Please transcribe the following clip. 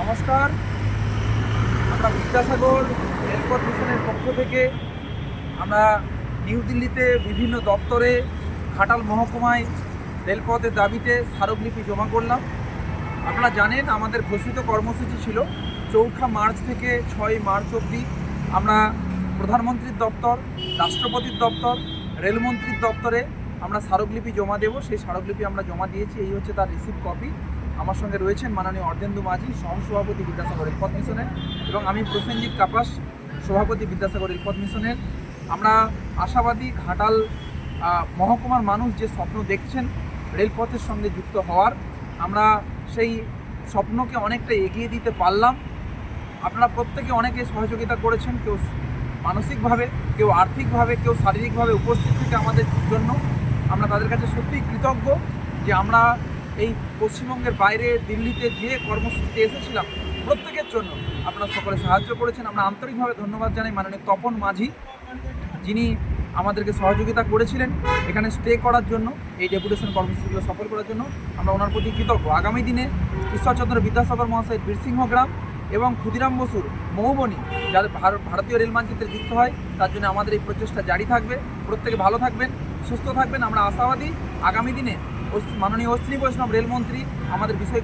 নমস্কার। আমরা বিদ্যাসাগর রেলপথ মিশনের পক্ষ থেকে আমরা নিউ দিল্লিতে বিভিন্ন দপ্তরে ঘাটাল মহকুমায় রেলপথের দাবিতে স্মারকলিপি জমা করলাম। আপনারা জানেন, আমাদের ঘোষিত কর্মসূচি ছিল চৌঠা মার্চ থেকে ছয় মার্চ অবধি। আমরা প্রধানমন্ত্রীর দপ্তর, রাষ্ট্রপতির দপ্তর, রেলমন্ত্রীর দপ্তরে আমরা স্মারকলিপি জমা দেব। সেই স্মারকলিপি আমরা জমা দিয়েছি। এই হচ্ছে তার রিসিভ কপি আমার সঙ্গে রয়েছেন মাননীয় অর্ধেন্দু মাঝি, সহসভাপতি বিদ্যাসাগর রেলপথ মিশনের এবং আমি প্রসেনজিৎ কাপাস, সভাপতি বিদ্যাসাগর রেলপথ মিশনের আমরা আশাবাদী ঘাটাল মহকুমার মানুষ যে স্বপ্ন দেখছেন রেলপথের সঙ্গে যুক্ত হওয়ার, আমরা সেই স্বপ্নকে অনেকটা এগিয়ে দিতে পারলাম। আপনারা প্রত্যেকে অনেকে সহযোগিতা করেছেন কেউ মানসিকভাবে, কেউ আর্থিকভাবে, কেউ শারীরিকভাবে উপস্থিত থেকে আমাদের জন্য। আমরা তাদের কাছে সত্যিই কৃতজ্ঞ যে আমরা এই পশ্চিমবঙ্গের বাইরে দিল্লিতে যে কর্মসূচিতে এসেছিলাম প্রত্যেকের জন্য। আপনারা সকলে সাহায্য করেছেন। আমরা আন্তরিকভাবে ধন্যবাদ জানাই মাননীয় তপন মাঝি, যিনি আমাদেরকে সহযোগিতা করেছিলেন এখানে স্টে করার জন্য, এই ডেপুটেশন কর্মসূচিগুলো সফল করার জন্য। আমরা ওনার প্রতি কৃতজ্ঞ। আগামী দিনে ঈশ্বরচন্দ্র বিদ্যাসাগর মহাশয়ের বীরসিংহ গ্রাম এবং ক্ষুদিরাম বসুর মৌবনী ভার- ভারতীয় রেল মানচিত্রে যুক্ত হয়, তার জন্য আমাদের এই প্রচেষ্টা জারি থাকবে। প্রত্যেকে ভালো থাকবেন, সুস্থ থাকবেন। আমরা আশাবাদী আগামী দিনে মাননীয় অশ্বিনী বৈষ্ণব রেলমন্ত্রী আমাদের বিষয়